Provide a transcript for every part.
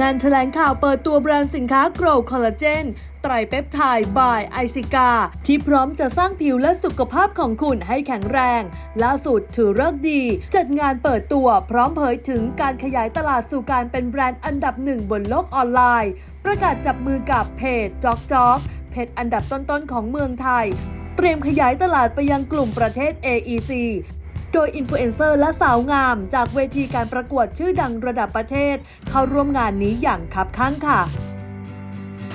งานแถลงข่าวเปิดตัวแบรนด์สินค้า Grow Collagen ไตรเปปไทด์บายไอซิกา ที่พร้อมจะสร้างผิวและสุขภาพของคุณให้แข็งแรง ล่าสุดถือเลิกดี จัดงานเปิดตัวพร้อมเผยถึงการขยายตลาดสู่การเป็นแบรนด์อันดับหนึ่งบนโลกออนไลน์ ประกาศจับมือกับเพจจ็อกจ็อกเพจอันดับต้นๆของเมืองไทย เตรียมขยายตลาดไปยังกลุ่มประเทศ AEC โดยอินฟลูเอนเซอร์และสาวงาม จากเวทีการประกวดชื่อดังระดับประเทศ เข้าร่วมงานนี้อย่างคับข้างค่ะ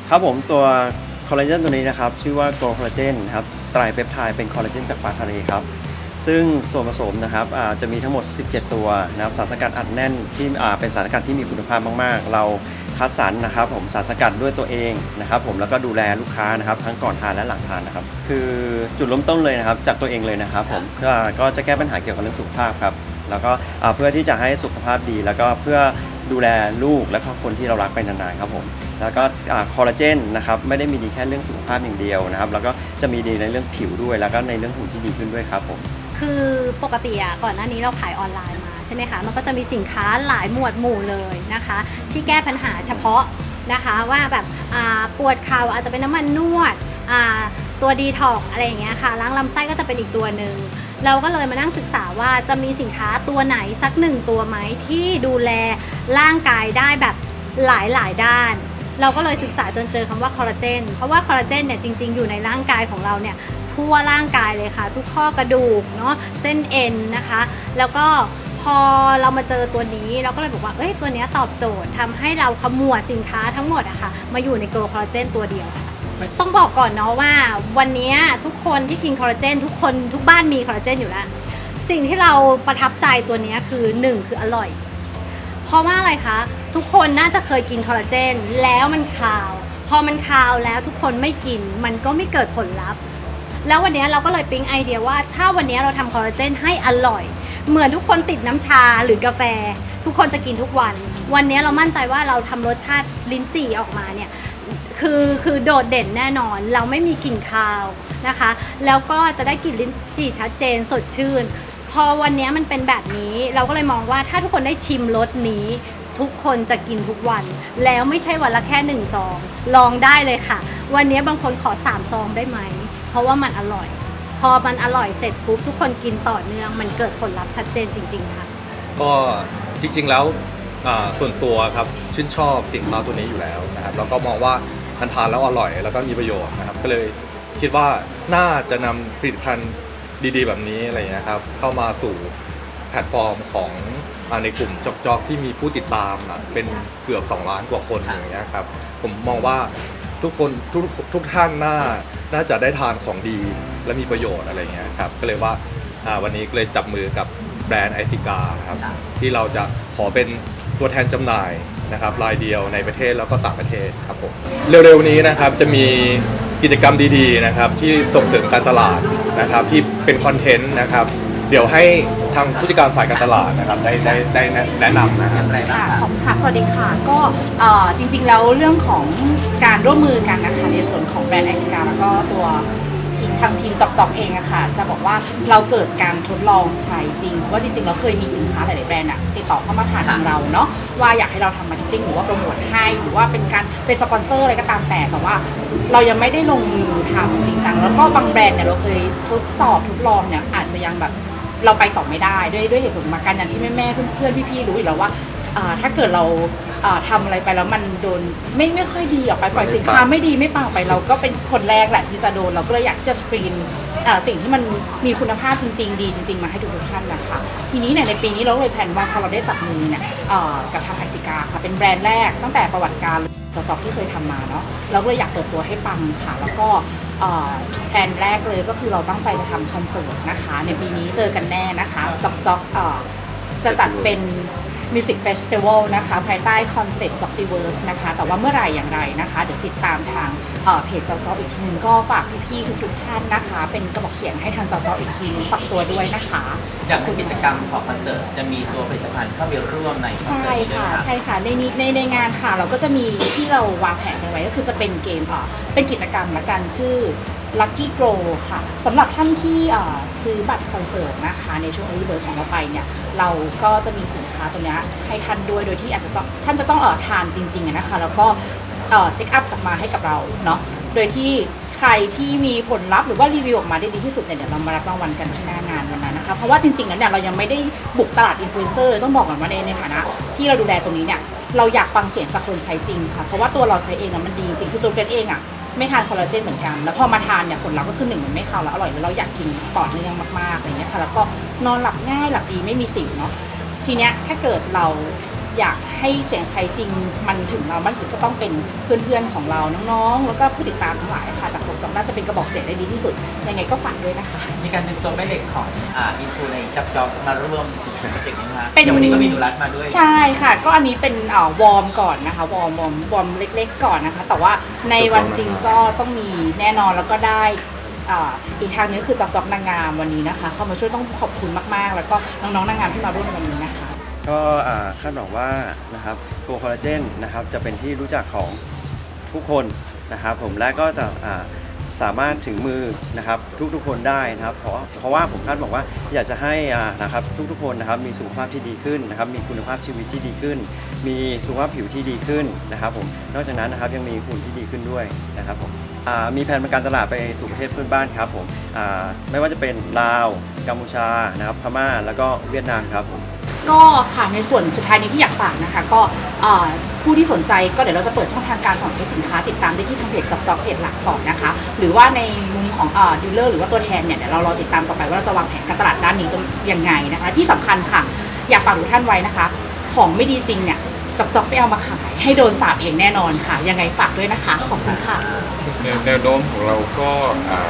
ครับผมตัวคอลลาเจนตัวนี้นะครับ ชื่อว่าโกลคอลลาเจนครับไตรเปปไทด์เป็นคอลลาเจนจากปลาทะเลครับ ซึ่งส่วนผสมนะครับจะมีทั้งหมด 17 ตัวนะครับสารสกัดอัดแน่นที่เป็นสารสกัดที่มีคุณภาพมาก ๆ เรา คัดสรรนะครับผมสารสกัดด้วยตัวเองนะครับผมแล้วก็ดูแลลูกค้านะครับทั้งก่อนทานและหลังทานนะครับคือจุดเริ่มต้นเลยนะครับจากตัวเองเลยนะครับผมก็ก็จะแก้ปัญหาเกี่ยวกับเรื่องสุขภาพครับแล้วก็เพื่อที่จะให้สุขภาพดี แล้วก็เพื่อดูแลลูกและครอบครัวที่เรารักไปนานๆครับผมแล้วก็คอลลาเจนนะครับไม่ได้มีดีแค่เรื่องสุขภาพอย่างเดียวนะครับแล้วก็จะมีดีในเรื่องผิวด้วย แล้วก็ในเรื่องหุ่นที่ดีขึ้นด้วยครับผมคือปกติอะก่อนหน้านี้เราขายออนไลน์มา ใช่ไหมคะ มันก็จะมีสินค้าหลายหมวดหมู่เลยนะคะ ที่แก้ปัญหาเฉพาะนะคะว่าแบบปวดเข่าอาจจะเป็นน้ำมันนวดตัวดีท็อกอะไรอย่างเงี้ยค่ะล้างลำไส้ก็จะเป็นอีกตัวหนึ่งเราก็เลยมานั่งศึกษาว่าจะมีสินค้าตัวไหนสักหนึ่งตัวไหมที่ดูแลร่างกายได้แบบหลายหลายด้าน เราก็เลยศึกษาจนเจอคำว่าคอลลาเจนเพราะว่าคอลลาเจนเนี่ยจริง ๆ อยู่ในร่างกายของเราเนี่ยทั่วร่างกายเลยค่ะ ทุกข้อกระดูกเนาะเส้นเอ็นนะคะ แล้วก็ พอเรามาเจอตัวนี้เราก็เลยบอกว่าเอ้ยตัวเนี้ยตอบโจทย์ทำให้เราขมวดสินค้าทั้งหมดอะค่ะ มาอยู่ในโกลคอลลาเจนตัวเดียวค่ะต้องบอกก่อนเนาะว่า วันนี้ทุกคนที่กินคอลลาเจนทุกคนทุกบ้านมีคอลลาเจนอยู่แล้ว สิ่งที่เราประทับใจตัวนี้คือหนึ่งคืออร่อย เพราะว่าอะไรคะ ทุกคนน่าจะเคยกินคอลลาเจนแล้วมันคาว พอมันคาวแล้วทุกคนไม่กินมันก็ไม่เกิดผลลัพธ์ แล้ววันนี้เราก็เลยปิ๊งไอเดียว่า ถ้าวันนี้เราทำคอลลาเจนให้อร่อย เหมือนทุกคนติดน้ำชาหรือกาแฟ ทุกคนจะกินทุกวัน วันนี้เรามั่นใจว่าเราทำรสชาติลิ้นจี่ออกมาเนี่ยคือคือโดดเด่นแน่นอน เราไม่มีกลิ่นคาวนะคะ แล้วก็จะได้กลิ่นลิ้นจี่ชัดเจนสดชื่น พอวันนี้มันเป็นแบบนี้ เราก็เลยมองว่าถ้าทุกคนได้ชิมรสนี้ ทุกคนจะกินทุกวัน แล้วไม่ใช่วันละแค่หนึ่งซอง ลองได้เลยค่ะ วันนี้บางคนขอสามซองได้ไหม เพราะว่ามันอร่อย พอมันอร่อยเสร็จปุ๊บทุกคนกินต่อเนื่องมันเกิดผลลัพธ์ชัดเจนจริง ๆ ค่ะ ก็จริงๆแล้วอ่าส่วนตัวครับชื่นชอบสินค้าตัวนี้อยู่แล้วนะครับแล้วก็มองว่ามันทานแล้วอร่อย แล้วก็มีประโยชน์นะครับก็เลยคิดว่าน่าจะนำผลิตภัณฑ์ดีๆ แบบนี้อะไรอย่างเงี้ยครับเข้ามาสู่แพลตฟอร์มของอาในกลุ่มจอกๆที่มีผู้ติดตามอะเป็นเกือบ 2 ล้านกว่าคนอย่างเงี้ยครับผมมองว่าทุกคนทุกทุกท่านน่าน่าจะได้ทานของดี และมีประโยชน์อะไรอย่างเงี้ยครับก็เลยว่าอ่าวันนี้ก็เลยจับมือกับแบรนด์ไอซิกาครับที่เราจะขอเป็นตัวแทนจำหน่ายนะครับรายเดียวในประเทศแล้วก็ต่างประเทศครับผมเร็วๆนี้นะครับจะมีกิจกรรมดีๆนะครับที่ส่งเสริมการตลาดนะครับที่เป็นคอนเทนต์นะครับเดี๋ยวให้ทางผู้จัดการฝ่ายการตลาดนะครับได้ได้ได้แนะนำนะครับ ค่ะขอบคุณค่ะ สวัสดีค่ะ ก็เอ่อจริงๆ แล้วเรื่องของการร่วมมือกันนะคะในส่วนของแบรนด์ไอซิกาแล้วก็ตัว ทีมทางทีมจอกจอกเองอะค่ะ จะบอกว่าเราเกิดการทดลองใช้จริงเพราะว่าจริงๆเราเคยมีสินค้าหลายๆแบรนด์อะติดต่อเข้ามาผ่าทางเราเนาะว่าอยากให้เราทำมาร์เก็ตติ้งหรือว่าโปรโมทให้หรือว่าเป็นการเป็นสปอนเซอร์อะไรก็ตามแต่แต่ว่า เรายังไม่ได้ลงมือทำจริงจังแล้วก็บางแบรนด์เนี่ยเราเคยทดสอบทดลองเนี่ยอาจจะยังแบบเราไปต่อไม่ได้ด้วยด้วยเหตุผลมากันอย่างที่แม่ๆเพื่อนๆพี่ๆรู้อยู่แล้วว่าอ่าถ้าเกิดเรา อ่าทำอะไรไปแล้วมันโดนไม่ไม่ค่อยดีออกไปปล่อยสินค้าไม่ดีไม่ปังออกไปเราก็เป็นคนแรกแหละที่จะโดนเราก็เลยอยากที่จะสกรีนอ่าสิ่งที่มันมีคุณภาพจริง ๆ ดีจริง ๆ มาให้ทุกๆท่านนะคะทีนี้เนี่ยในปีนี้เราก็เลยแพลนว่าพอเราได้จับมือเนี่ยอ่ากับทางไอซิกาค่ะเป็นแบรนด์แรกตั้งแต่ประวัติการจอกๆที่เคยทำมาเนาะเราก็เลยอยากเปิดตัวให้ปังค่ะ แล้วก็เอ่อแผนแรกเลยก็คือเราตั้งใจจะทำคอนเสิร์ตนะคะ ในปีนี้เจอกันแน่นะคะจอกจอกเอ่อจะจัดเป็น มิวสิกเฟสติวัลนะคะ ภายใต้คอนเซ็ปต์จ็อกติเวิร์สนะคะ แต่ว่าเมื่อไหร่อย่างไรนะคะ เดี๋ยวติดตามทางเอ่อเพจจอกจอกอีกทีนึงก็ฝากพี่ๆทุกๆท่านนะคะ เป็นกระบอกเสียงให้ทางจอกจอกอีกทีนึงฝากตัวด้วยนะคะอย่างในกิจกรรมของคอนเสิร์ตจะมีตัวผลิตภัณฑ์เข้าไปร่วมในคอนใช่เสิร์ตนี้ด้วยค่ะไหมรับใช่ค่ะในนี้ในในงานค่ะ เราก็จะมีที่เราวางแผนกันไว้ก็คือจะเป็นเกมเอ่อเป็นกิจกรรมละกันชื่อ Lucky Grow ค่ะสำหรับท่านที่เอ่อซื้อบัตรคอนเสิร์ตนะคะ ในช่วง Early Bird ของเราไปเนี่ย เราก็จะมีสิน ค้าตัวเนี้ยให้ท่านด้วยโดยที่อาจจะต้องท่านจะต้องเออทานจริงๆอะนะคะ แล้วก็เอ่อเช็คอัพกลับมาให้กับเราเนาะโดยที่ใครที่มีผลลัพธ์หรือว่ารีวิวออกมาได้ดีที่สุดเนี่ยเดี๋ยวเรามารับรางวัลกันที่หน้างานวันนั้นนะคะ เพราะว่าจริงๆแล้วเนี่ยเรายังไม่ได้บุกตลาดอินฟลูเอนเซอร์เลยต้องบอกก่อนว่าในในฐานะที่เราดูแลตรงนี้เนี่ยเราอยากฟังเสียงจากคนใช้จริงค่ะ เพราะว่าตัวเราใช้เองนะมันดีจริงคือตัวเกรดเองอะไม่ทานคอลลาเจนเหมือนกัน แล้วพอมาทานเนี่ยผลลัพธ์ก็คือหนึ่งมันไม่คาวแล้วอร่อยแล้วเราอยากกินต่อเนื่องมากๆอะไรเงี้ยค่ะ แล้วก็นอนหลับง่ายหลับดีไม่มีสิวเนาะ ทีเนี้ยถ้าเกิดเราอยากให้เสียงใช้จริงมันถึงเราบ้างถึงก็ต้องเป็นเพื่อนๆของเราน้องๆ แล้วก็ผู้ติดตามทั้งหลายค่ะจากจอกน่าจะเป็นกระบอกเสียงได้ดีที่สุด ยังไงก็ฝากด้วยนะคะ มีการดึงตัวแม่เหล็กของอ่าอินฟูในจับจองมาร่วมโปรเจกต์นี้นะคะเป็นเดี๋ยววันนี้ก็มีหนูรัดมาด้วย ใช่ค่ะ ก็อันนี้เป็นเอ่อวอร์มก่อนนะคะวอร์มวอร์มวอร์มเล็ก ๆ ก่อนนะคะ แต่ว่าในวันจริงก็ต้องมีแน่นอนแล้วก็ได้อ่าอีกทางนึงคือจอกจอกนางงามวันนี้นะคะ เข้ามาช่วยต้องขอบคุณมากๆ แล้วก็น้องๆนางงามที่มาร่วมในวันนี้นะคะ ก็อ่าคาดหวังว่านะครับโกคอลลาเจนนะครับจะเป็นที่รู้จักของทุกคนนะครับผมและก็จะอ่าสามารถถึงมือนะครับทุกๆคนได้นะครับ เพราะเพราะว่าผมคาดหวังว่าอยากจะให้อ่านะครับทุกๆคนนะครับมีสุขภาพที่ดีขึ้นนะครับมีคุณภาพชีวิตที่ดีขึ้น มีสุขภาพผิวที่ดีขึ้นนะครับผมนอกจากนั้นนะครับยังมีหุ่นที่ดีขึ้นด้วยนะครับผมอ่ามีแผนการตลาดไปสู่ประเทศเพื่อนบ้านครับผมอ่าไม่ว่าจะเป็นลาวกัมพูชานะครับพม่าแล้วก็เวียดนามครับผม ก็ค่ะในส่วนสุดท้ายนี้ที่อยากฝากนะคะ ก็ผู้ที่สนใจก็เดี๋ยวเราจะเปิดช่องทางการสั่งซื้อสินค้าติดตามได้ที่ทางเพจจอกจอกเพจหลักก่อนนะคะ หรือว่าในมุมของอดีลเลอร์หรือว่าตัวแทนเนี่ยเดี๋ยวเรารอติดตามต่อไปว่าเราจะวางแผนการตลาดด้านนี้ยังไงนะคะ ที่สำคัญค่ะ อยากฝากทุกท่านไว้นะคะ ของไม่ดีจริงเนี่ยจอกจอกไม่เอามาขาย ให้โดนสาปเองแน่นอนค่ะ ยังไงฝากด้วยนะคะขอบคุณค่ะแนวแนวโน้มของเราก็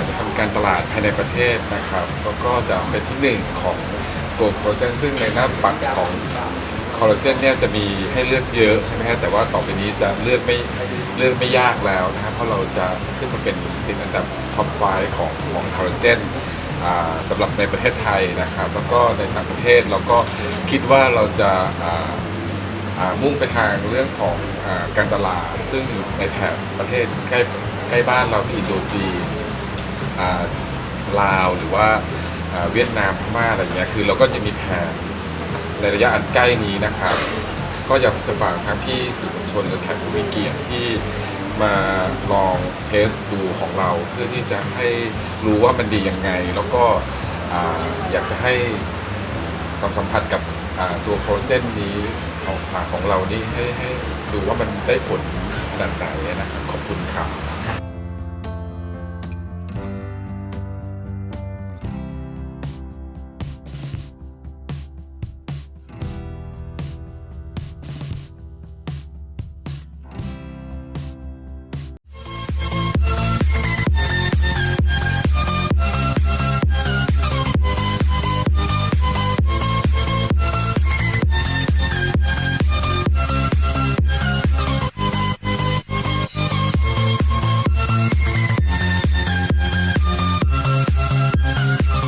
จะทำการตลาดภายในประเทศนะครับแล้วก็จะเป็นที่หนึ่งของ ตัวคอลลาเจนซึ่งในหน้าปัดของคอลลาเจนเนี่ยจะมีให้เลือกเยอะใช่ไหมฮะแต่ว่าต่อไปนี้จะเลือกไม่เลือกไม่ยากแล้วนะครับเพราะเราจะขึ้นมาเป็นติดอันดับท็อปไฟของของคอลลาเจนสำหรับในประเทศไทยนะครับแล้วก็ในต่างประเทศเราก็คิดว่าเราจะมุ่งไปทางเรื่องของอการตลาด ซึ่งในแถบประเทศใกล้ใกล้บ้านเราที่อินโดจีนลาวหรือว่า เวียดนามพม่าอะไรเงี้ยคือเราก็จะมีแผนในระยะอันใกล้นี้นะครับ ก็อยากจะฝากทางพี่สื่อมวลชนหรือแขกผู้มีเกียรติที่มาลองเทสดูของเราเพื่อที่จะให้รู้ว่ามันดียังไง แล้วก็ออยากจะให้สัมสัมผัสกับตัวโคลเจนนี้ของของเรานี่ให้ให้ดูว่ามันได้ผลขนาดไหนนะครับ ขอบคุณครับ